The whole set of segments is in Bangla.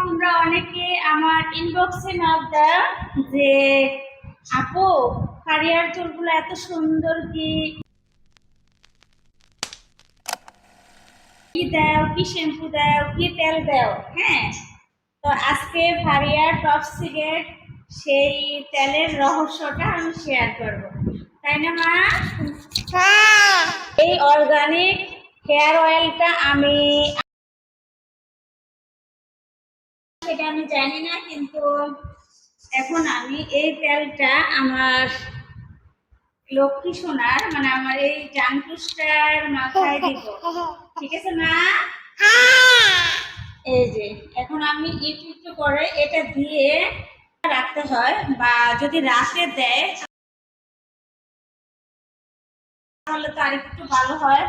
তোমরা অনেকে আমার ইনবক্সে নক দাও যে আপু কারিয়ার চুলগুলো এত সুন্দর কি? কি দাও কি শ্যাম্পু দাও কি তেল দাও হ্যাঁ? তো আজকে ফারিয়ার টপ সিগারেট সেই তেলের রহস্যটা আমি শেয়ার করব। তাই না মা? এই অর্গানিক হেয়ার অয়েলটা আমি সেটা আমি জানি না কিন্তু এখন আমি এই তেলটা আমার লক্ষ্মী সোনার মানে আমার এই জাঙ্কুসটার মাথায় দিব। ঠিক আছে মা? এই যে এখন আমি একটু একটু করে এটা দিয়ে রাখতে হয় বা যদি রাতে দেয় তাহলে তো আরেকটু ভালো হয়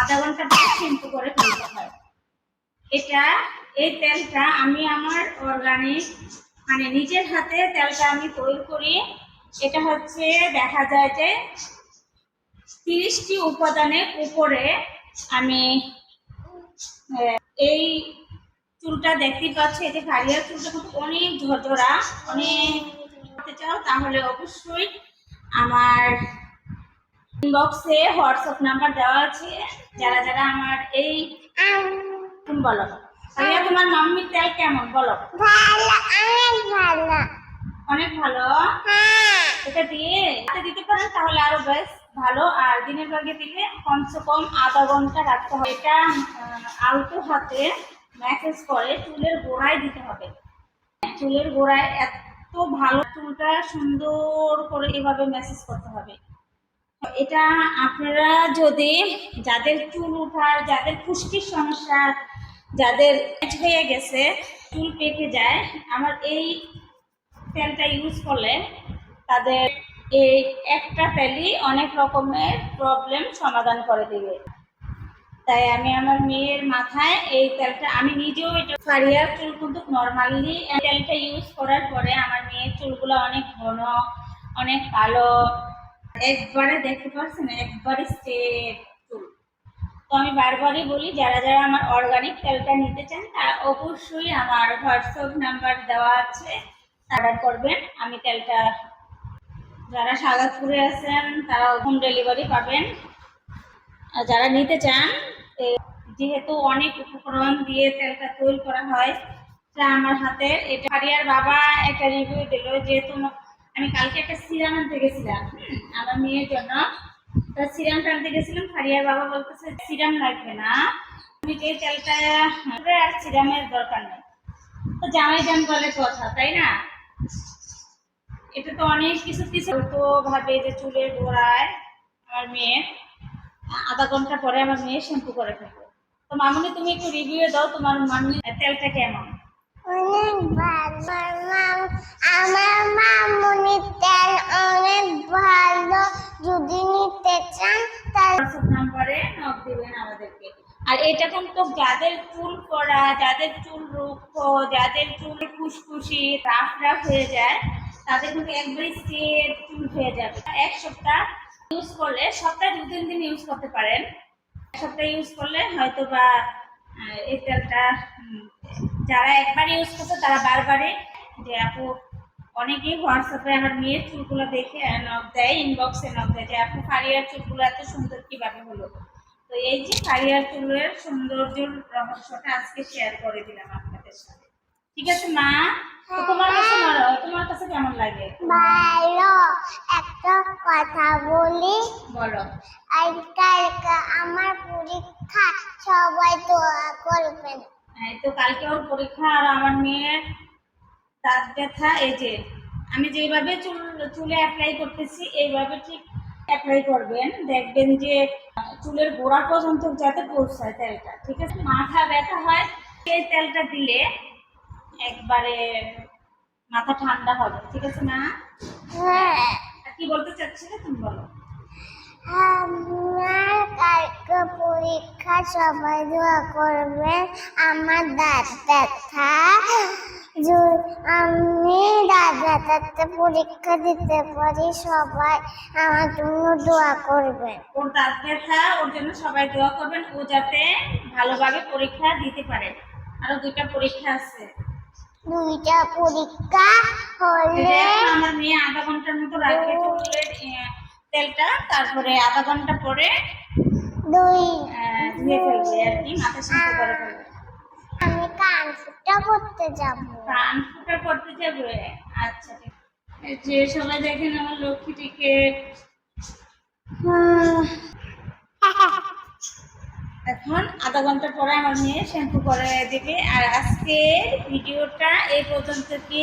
আধা ঘণ্টা করে ফেলতে হয়। এটা, এই তেলটা আমি আমার অর্গানিক মানে নিজের হাতে তেলটা আমি তৈরি করি। এটা হচ্ছে, দেখা যায় যে তিরিশটি উপাদানের উপরে আমি এই চুলটা দেখতে পাচ্ছি এতে কারিয়ার চুলটা কিন্তু অনেক ঝরঝরা, অনেক চাও, তাহলে অবশ্যই আমার ইনবক্সে হোয়াটসঅ্যাপ নাম্বার দেওয়া আছে। যারা যারা আমার এই তুমি বলো। কারিয়া তোমার মাম্মির তেল কেমন? বলো। ভালো অনেক ভালো। অনেক ভালো? হ্যাঁ। এটা দিয়ে রাতে দিতে পারেন তাহলে আরও বেশ ভালো। আর দিনের ভাগে দিলে কমসে কম আধা ঘণ্টা রাখতে হবে। এটা আলতো হাতে ম্যাসেজ করে চুলের গোড়ায় দিতে হবে। চুলের গোড়ায় এত ভালো চুলটা সুন্দর করে এভাবে ম্যাসেজ করতে হবে। এটা আপনারা যদি যাদের চুল ওঠার যাদের খুশকির সমস্যা, যাদের হয়ে গেছে, চুল পেকে যায়, আমার এই তেলটা ইউজ করলে তাদের এই একটা তেলই অনেক রকমের প্রবলেম সমাধান করে দেবে। তাই আমি আমার মেয়ের মাথায় এই তেলটা আমি নিজেও এটা ফারিয়ার চুল কিন্তু নর্মালি তেলটা ইউজ করার পরে আমার মেয়ের চুলগুলো অনেক ঘন, অনেক কালো একবারে দেখতে পাচ্ছেন একবারে স্ট্রেট চুল তো আমি বারবারই বলি, যারা যারা আমার অর্গানিক তেলটা নিতে চান তারা অবশ্যই আমার হোয়াটসঅ্যাপ নাম্বার দেওয়া আছে অর্ডার করবেন, আমি তেলটা যারা সাগাতপুরে আছেন তারা হোম ডেলিভারি পাবেন। আর যারা নিতে চান যেহেতু অনেক উপকরণ দিয়ে তেলটা তৈরি করা হয় আমার হাতে, এটা বাবা একটা রিভিউ দিল, যেহেতু ম- আমি কালকে একটা সিরাম আনতে গেছিলাম আমার মেয়ের জন্য। তা সিরামটা আনতে গেছিলাম হারিয়ার বাবা বলতেছে, সিরাম লাগবে না তুমি যে তেলটা আর সিরামের দরকার নেই। তো জামাই জান বলে কথা, তাই না? এটা তো অনেক কিছু কিছু তো ভাবে যে চুলের গোড়ায় আমার মেয়ে, আধা ঘণ্টা পরে আমার মেয়ে শ্যাম্পু করে ফেলবে। তো মামুনি, তুমি একটু রিভিউ দাও, তোমার মামনি, তেলটা কেমন? অনেক ভালো মাম, আমার মামুনি তেল অনেক ভালো। যদি নিতে চান তাহলে নাম্বারে নক দিবেন আমাদেরকে। আর এটা কিন্তু যাদের চুল পড়া যাদের চুল রুক্ষ, যাদের চুল খুশখুশি রাফ রাফ হয়ে যায়, তাদের কিন্তু একবারই স্ট্রেট চুল হয়ে যাবে। এক সপ্তাহ ইউজ করলে, সপ্তাহে দু তিন দিন ইউজ করতে পারেন। এক সপ্তাহ ইউজ করলে হয়তো বা এই তেলটা যারা একবার ইউজ করছে তারা বারবারই যে আপু অনেকেই হোয়াটসঅ্যাপে আমার মেয়ের চুলগুলো দেখে নক দেয় ইনবক্সে নক দেয় যে আপু ফারিয়ার চুলগুলো এত সুন্দর কীভাবে হলো? তো এই যে ফারিয়ার চুলের সৌন্দর্যের রহস্যটা আজকে শেয়ার করে দিলাম আপনাদের সাথে। ঠিক আছে মা? তোমার কাছে তোমার কাছে কেমন লাগে? ভালো। একটা কথা বলি। বলো। আজকালকে আমার পরীক্ষা সবাই দোয়া করবেন। এই তো কালকে ওর পরীক্ষা আর আমার মেয়ের দাঁত ব্যথা এই যে আমি যেভাবে চুল চুলে অ্যাপ্লাই করতেছি এইভাবে ঠিক অ্যাপ্লাই করবেন। দেখবেন যে চুলের গোড়া পর্যন্ত যাতে পৌঁছায় তেলটা ঠিক আছে? মাথা ব্যথা হয় এই তেলটা দিলে একবারে মাথা ঠান্ডা হবে ঠিক আছে না হ্যাঁ। কি বলতে চাচ্ছিলে তুমি বলো? আমার কালকে পরীক্ষা সবাই দোয়া করবেন আমার দাঁত ব্যথা আমি দাঁত ব্যথাতে পরীক্ষা দিতে পারি সবাই আমার জন্য দোয়া করবেন ওর দাঁত ব্যথা ওর জন্য সবাই দোয়া করবেন ও যাতে ভালোভাবে পরীক্ষা দিতে পারে। আরও দুইটা পরীক্ষা আছে। দুইটা পরীক্ষা হলে আমার মেয়ে আধা ঘণ্টার মতো রাখবে তেলটা তারপরে আধা ঘণ্টা পরে দুই। ধুয়ে ফেলবে আর কি মাথা শ্যাম্পু করে ফেলবে। আমি কান ফুটা করতে যাব। কান ফুটা করতে যাবে? আচ্ছা ঠিক। যে সবাই দেখেন আমার লক্ষ্মীটিকে। এখন আধা ঘণ্টা পরে আমার মেয়ে শ্যাম্পু করে দেবে। আর আজকের ভিডিওটা এই পর্যন্ত কি?